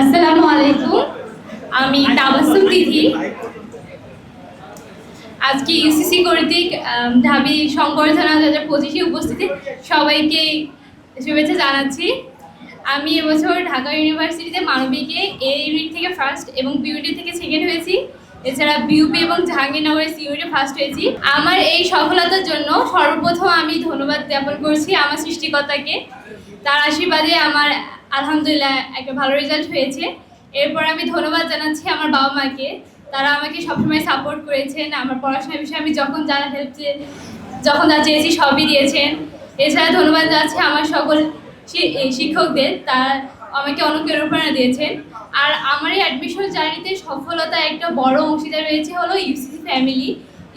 আসসালামু আলাইকুম। আমি তাবাসসুম তিথি আজকে ইউসিসি কর্তৃক ঢাবি সংবর্ধনা দু পঁচিশে উপস্থিতি সবাইকে শুভেচ্ছা জানাচ্ছি। আমি এবছর ঢাকা ইউনিভার্সিটিতে মানবিকে এ ইউনিট থেকে ফার্স্ট এবং বিউটি থেকে সেকেন্ড হয়েছি। এছাড়া বিউপি এবং জাহাঙ্গীরনগরের সি ইউনিটে ফার্স্ট হয়েছি। আমার এই সফলতার জন্য সর্বপ্রথম আমি ধন্যবাদ জ্ঞাপন করছি আমার সৃষ্টিকর্তাকে। তার আশীর্বাদে আমার আলহামদুলিল্লাহ, একটা ভালো রেজাল্ট হয়েছে। এরপর আমি ধন্যবাদ জানাচ্ছি আমার বাবা মাকে। তারা আমাকে সবসময় সাপোর্ট করেছেন। আমার পড়াশোনার বিষয়ে আমি যখন যা হেল্প যখন যা চেয়েছি সবই দিয়েছেন। এছাড়া ধন্যবাদ জানাচ্ছি আমার সকল শিক্ষকদের। তারা আমাকে অনুপ্রেরণা দিয়েছেন। আর আমার এই অ্যাডমিশন জার্নিতে সফলতা একটা বড় অংশীদার রয়েছে হলো ইউসিসি ফ্যামিলি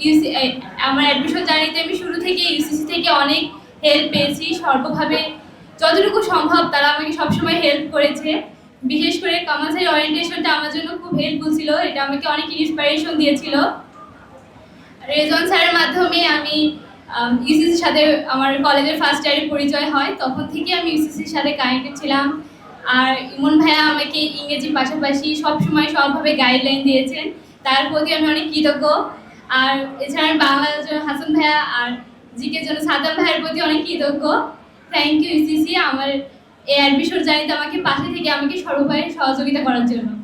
ইউসি আমার অ্যাডমিশন জার্নিতে আমি শুরু থেকে ইউসিসি থেকে অনেক হেল্প পেয়েছি। সর্বভাবে যতটুকু সম্ভব তারা আমাকে সবসময় হেল্প করেছে। বিশেষ করে কামাসের ওরিয়েন্টেশনটা আমার জন্য খুব হেল্পফুল ছিল। এটা আমাকে অনেক ইন্সপিরেশন দিয়েছিল। রেজন স্যারের মাধ্যমে আমি ইউসিসির সাথে আমার কলেজের ফার্স্ট ইয়ারে পরিচয় হয়। তখন থেকে আমি ইউসিসির সাথে কানেক্টেড ছিলাম। আর ইমন ভাইয়া আমাকে ইংরেজির পাশাপাশি সবসময় সবভাবে গাইডলাইন দিয়েছেন। তার প্রতি আমি অনেক কৃতজ্ঞ। আর এছাড়া বাংলার হাসান ভাইয়া আর জিকের জন্য সাদাম ভাইয়ের প্রতি অনেক কৃতজ্ঞ। থ্যাংক ইউ ইসিসি আমার এআরবি অ্যাডমিশন জানিতে আমাকে পাশে থেকে আমাকে সর্বভাবে সহযোগিতা করার জন্য।